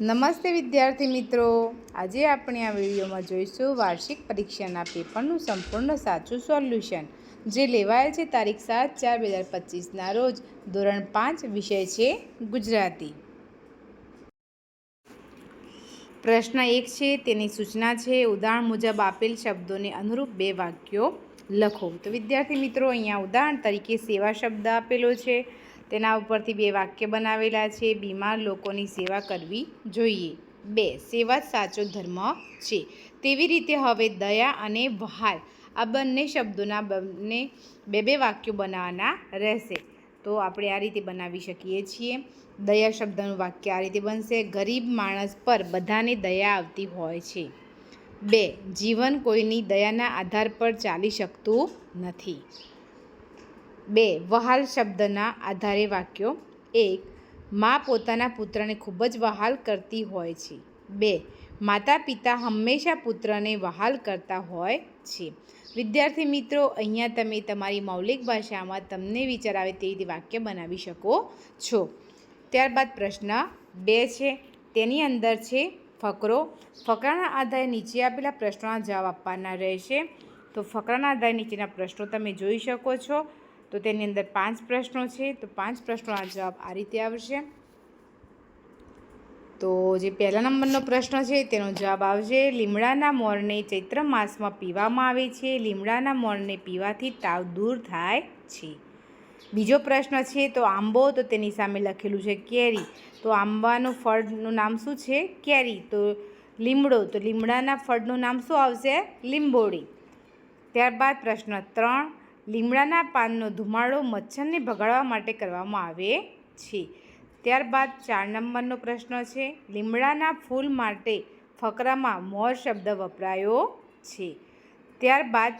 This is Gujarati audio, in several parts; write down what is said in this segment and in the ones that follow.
નમસ્તે વિદ્યાર્થી મિત્રો. આજે આપણે આ વિડીયોમાં જોઈશું વાર્ષિક પરીક્ષાના પેપરનું સંપૂર્ણ સાચું સોલ્યુશન, જે લેવાયેલ છે તારીખ સાત ચાર બે હજાર પચીસના રોજ. ધોરણ પાંચ, વિષય છે ગુજરાતી. પ્રશ્ન એક છે, તેની સૂચના છે, ઉદાહરણ મુજબ આપેલ શબ્દોને અનુરૂપ બે વાક્યો લખો. તો વિદ્યાર્થી મિત્રો, અહીંયા ઉદાહરણ તરીકે સેવા શબ્દ આપેલો છે. તેના ઉપરથી બે વાક્ય બનાવેલા છે, બીમાર લોકોની સેવા કરવી જોઈએ. બે, સેવા જ સાચો ધર્મ છે. તેવી રીતે હવે દયા અને વહાલ, આ બંને શબ્દોના બંને બે બે વાક્યો બનાવવાના રહેશે. તો આપણે આ રીતે બનાવી શકીએ છીએ. દયા શબ્દનું વાક્ય આ રીતે બનશે, ગરીબ માણસ પર બધાને દયા આવતી હોય છે. બે, જીવન કોઈની દયાના આધાર પર ચાલી શકતું નથી. બે વહાલ શબ્દના આધારે વાક્યો. એક, મા પોતાના પુત્રને ખૂબ જ વહાલ કરતી હોય છે. બે માતા પિતા હંમેશા પુત્રને વહાલ કરતા હોય છે. વિદ્યાર્થી મિત્રો, અહીંયા તમે તમારી મૌલિક ભાષામાં તમને વિચાર આવે તે રીતે વાક્ય બનાવી શકો છો. ત્યારબાદ પ્રશ્ન બે છે. તેની અંદર છે ફકરો. ફકરાના આધારે નીચે આપેલા પ્રશ્નોના જવાબ આપવાના રહેશે. તો ફકરાના આધારે નીચેના પ્રશ્નો તમે જોઈ શકો છો. તો તેની અંદર પાંચ પ્રશ્નો છે, તો પાંચ પ્રશ્નોના જવાબ આ રીતે આવશે. તો જે પહેલા નંબરનો પ્રશ્ન છે, તેનો જવાબ આવશે, લીમડાના મોરને ચૈત્ર માસમાં પીવામાં આવે છે, લીમડાના મોરને પીવાથી તાવ દૂર થાય છે. બીજો પ્રશ્ન છે, તો આંબો, તો તેની સામે લખેલું છે, કેરી. તો આંબાનું ફળનું નામ શું છે? કેરી. તો લીમડો, તો લીમડાના ફળનું નામ શું આવશે? લીંબોડી ત્યારબાદ પ્રશ્ન ત્રણ લીમડાના પાનનો ધુમાડો મચ્છરને ભગાડવા માટે કરવામાં આવે છે. ત્યારબાદ ચાર નંબરનો પ્રશ્ન છે, લીમડાના ફૂલ માટે ફકરામાં મોર શબ્દ વપરાયો છે. ત્યારબાદ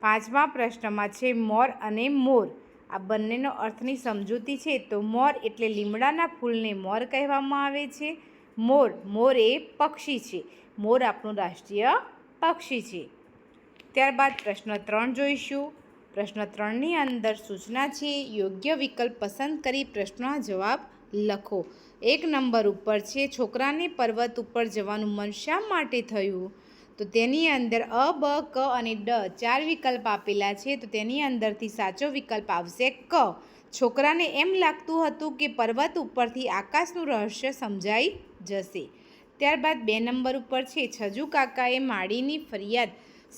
પાંચમા પ્રશ્નમાં છે, મોર અને મોર. આ બંનેનો અર્થની સમજૂતી છે, તો મોર એટલે લીમડાના ફૂલને મોર કહેવામાં આવે છે. મોર મોર એ પક્ષી છે. મોર આપણું રાષ્ટ્રીય પક્ષી છે. ત્યારબાદ પ્રશ્ન ત્રણ જોઈશું. પ્રશ્ન ત્રણની અંદર સૂચના છે, યોગ્ય વિકલ્પ પસંદ કરી પ્રશ્નનો જવાબ લખો. એક નંબર ઉપર છે, છોકરાને પર્વત ઉપર જવાનું મન શા માટે થયું? તો તેની અંદર અ, બ, ક અને ડ ચાર વિકલ્પ આપેલા છે, તો તેની અંદરથી સાચો વિકલ્પ આવશે ક. છોકરાને એમ લાગતું હતું કે પર્વત ઉપરથી આકાશનું રહસ્ય સમજાઈ જશે. ત્યારબાદ બે નંબર ઉપર છે, છજુ કાકાએ માળીની ફરિયાદ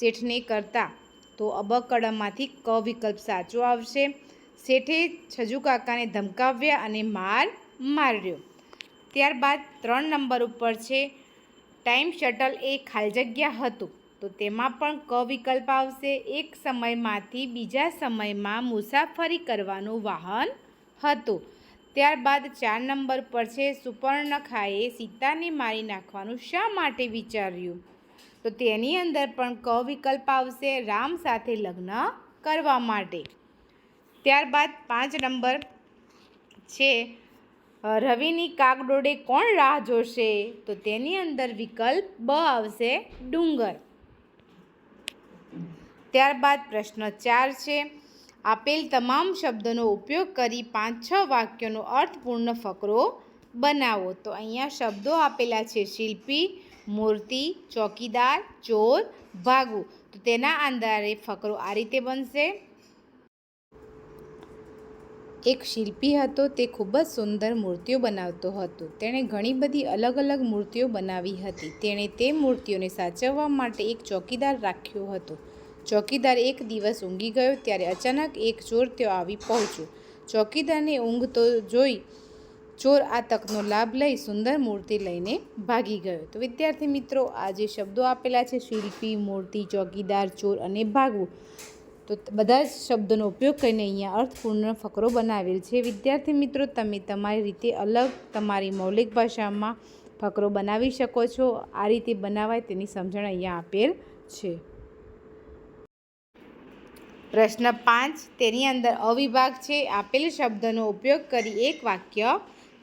શેઠને કરતા તો અબકડમમાંથી ક વિકલ્પ સાચો આવશે. શેઠે છજુ કાકાને ધમકાવ્યા અને માર માર્યો. ત્યારબાદ ત્રણ નંબર ઉપર છે, ટાઈમ શટલ એ ખાલી જગ્યા હતું, તો તેમાં પણ ક વિકલ્પ આવશે. એક સમયમાંથી બીજા સમયમાં મુસાફરી કરવાનું વાહન હતું. ત્યારબાદ ચાર નંબર પર છે સુપર્ણખાએ સીતાને મારી નાખવાનું શા માટે વિચાર્યું? તો તેની અંદર પણ ક વિકલ્પ આવશે રામ સાથે લગ્ન કરવા માટે. ત્યારબાદ પાંચ નંબર છે રવિની કાગડોળે કોણ રાહ જોશે? તો તેની અંદર વિકલ્પ બ આવશે ડુંગર. ત્યારબાદ પ્રશ્ન ચાર છે, આપેલ તમામ શબ્દનો ઉપયોગ કરી પાંચ છ વાક્યોનો અર્થપૂર્ણ ફકરો બનાવો. તો અહીંયા શબ્દો આપેલા છે, શિલ્પી મૂર્તિ, ચોકીદાર, ચોર, ભાગુ. તો તેના આધારે ફકરો આ રીતે બનશે. એક શિલ્પી હતો, તે ખૂબ જ સુંદર મૂર્તિઓ બનાવતો હતો. તેણે ઘણી બધી અલગ અલગ મૂર્તિઓ બનાવી હતી. તેણે તે મૂર્તિઓને સાચવવા માટે એક ચોકીદાર રાખ્યો હતો. ચોકીદાર એક દિવસ ઊંઘી ગયો, ત્યારે અચાનક એક ચોર ત્યાં આવી પહોંચ્યો. ચોકીદારને ઊંઘ તો જોઈ ચોર આ તકનો લાભ લઈ સુંદર મૂર્તિ લઈને ભાગી ગયો. તો વિદ્યાર્થી મિત્રો, આ જે શબ્દો આપેલા છે, શિલ્પી, મૂર્તિ, ચોકીદાર, ચોર અને ભાગવું, તો બધા જ શબ્દોનો ઉપયોગ કરીને અહીંયા અર્થપૂર્ણ ફકરો બનાવેલ છે. વિદ્યાર્થી મિત્રો, તમે તમારી રીતે અલગ તમારી મૌલિક ભાષામાં ફકરો બનાવી શકો છો. આ રીતે બનાવાય તેની સમજણ અહીંયા આપેલ છે. પ્રશ્ન પાંચ, તેની અંદર અવિભાગ છે. આપેલ શબ્દનો ઉપયોગ કરી એક વાક્ય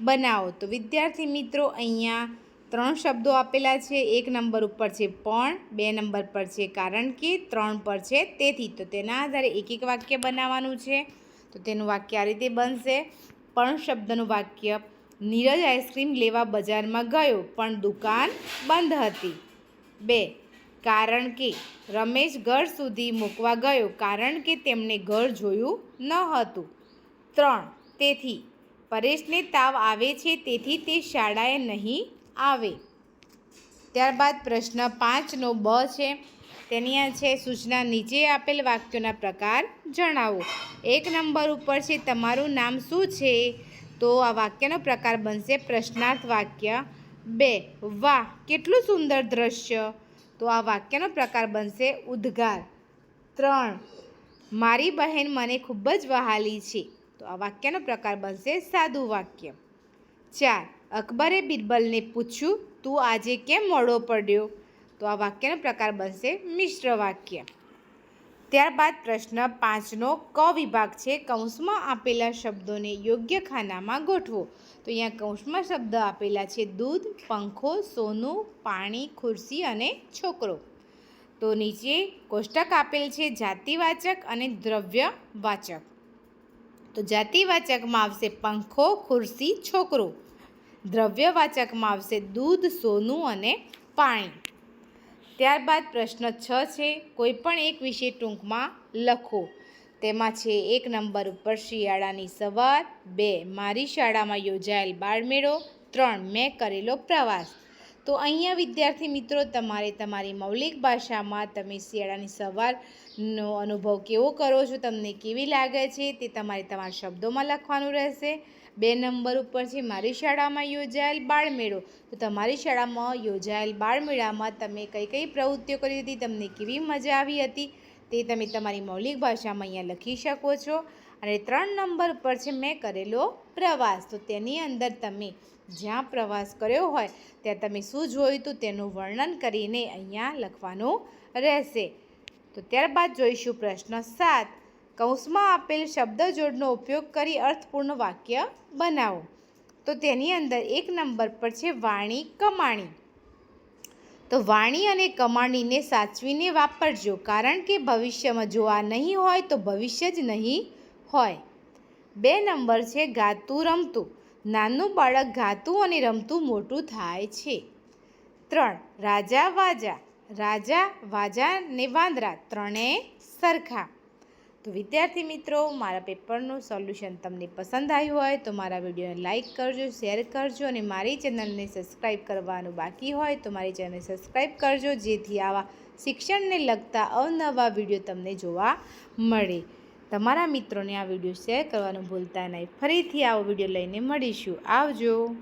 બનાવો. તો વિદ્યાર્થી મિત્રો, અહીંયા ત્રણ શબ્દો આપેલા છે. એક નંબર ઉપર છે પણ, બે નંબર પર છે કારણ કે, ત્રણ પર છે તેથી. તો તેના આધારે એક એક વાક્ય બનાવવાનું છે. તો તેનું વાક્ય આ રીતે બનશે. પણ શબ્દનું વાક્ય, નીરજ આઈસ્ક્રીમ લેવા બજારમાં ગયો, પણ દુકાન બંધ હતી. બે, કારણ કે, રમેશ ઘર સુધી મૂકવા ગયો, કારણ કે તેમણે ઘર જોયું ન હતું. ત્રણ, તેથી પરેશને તાવ આવે છે, તેથી તે શાળાએ નહીં આવે. ત્યારબાદ પ્રશ્ન પાંચનો બ છે. તેની આ છે સૂચના નીચે આપેલ વાક્યોના પ્રકાર જણાવો. એક નંબર ઉપર છે, તમારું નામ શું છે? તો આ વાક્યનો પ્રકાર બનશે પ્રશ્નાર્થ વાક્ય બે. વાહ, કેટલું સુંદર દ્રશ્ય. તો આ વાક્યનો પ્રકાર બનશે ઉદ્ગાર. ત્રણ. મારી બહેન મને ખૂબ જ વહાલી છે. તો આ વાક્યનો પ્રકાર બનશે સાદું વાક્ય. ચાર, અકબરે બિરબલને પૂછ્યું, તું આજે કેમ મોડો પડ્યો? તો આ વાક્યનો પ્રકાર બનશે મિશ્ર વાક્ય. ત્યારબાદ પ્રશ્ન પાંચનો, ક વિભાગ છે? કૌંસમાં આપેલા શબ્દોને યોગ્ય ખાનામાં ગોઠવો. તો અહીંયા કૌંસમાં શબ્દ આપેલા છે દૂધ, પંખો, સોનું, પાણી, ખુરશી અને છોકરો. તો નીચે કોષ્ટક આપેલ છે જાતિવાચક અને દ્રવ્યવાચક. તો જાતિવાચકમાં આવશે પંખો, ખુરશી, છોકરો. દ્રવ્યવાચકમાં આવશે દૂધ, સોનું અને પાણી. ત્યારબાદ પ્રશ્ન છ છે કોઈ પણ એક વિશે ટૂંકમાં લખો. તેમાં છે, એક નંબર ઉપર શિયાળાની સવાર, બે, મારી શાળામાં યોજાયેલ બાળમેળો, ત્રણ, મેં કરેલો પ્રવાસ. તો અહીંયા વિદ્યાર્થી મિત્રો, તમારે તમારી મૌલિક ભાષામાં તમે શિયાળાની સવારનો અનુભવ કેવો કરો છો, તમને કેવી લાગે છે, તે તમારે તમારા શબ્દોમાં લખવાનું રહેશે. બે નંબર ઉપર છે, મારી શાળામાં યોજાયેલ બાળમેળો. તો તમારી શાળામાં યોજાયેલ બાળમેળામાં તમે કઈ કઈ પ્રવૃત્તિઓ કરી હતી, તમને કેવી મજા આવી હતી, તે તમે તમારી મૌલિક ભાષામાં અહીંયા લખી શકો છો. અને ત્રણ નંબર પર છે, મેં કરેલો પ્રવાસ. તો તેની અંદર તમે જ્યાં પ્રવાસ કર્યો હોય, ત્યાં તમે શું જોયું હતું તેનું વર્ણન કરીને અહીંયા લખવાનું રહેશે. તો ત્યારબાદ જોઈશું પ્રશ્ન સાત. કૌંસમાં આપેલ શબ્દજોડનો ઉપયોગ કરી અર્થપૂર્ણ વાક્ય બનાવો. તો તેની અંદર એક નંબર પર છે વાણી કમાણી. તો વાણી અને કમાણીને સાચવીને વાપરજો, કારણ કે ભવિષ્યમાં જો આ નહીં હોય તો ભવિષ્ય જ નહીં હોય. બે નંબર છે ગાતું રમતું. નાનું બાળક ગાતું અને રમતું મોટું થાય છે. ત્રણ, રાજા વાજા. રાજા વાજા ને વાંદરા ત્રણેય સરખા. તો વિદ્યાર્થી મિત્રો, મારા પેપરનું સોલ્યુશન તમને પસંદ આવ્યું હોય તો મારા વિડીયોને લાઇક કરજો, શેર કરજો અને મારી ચેનલને સબસ્ક્રાઈબ કરવાનું બાકી હોય તો મારી ચેનલને સબસ્ક્રાઈબ કરજો જેથી આવા શિક્ષણને લગતા અવનવા વીડિયો તમને જોવા મળે. તમારા મિત્રોને આ વીડિયો શેર કરવાનું ભૂલતા નહીં. ફરીથી આવો વીડિયો લઈને મળીશું. આવજો.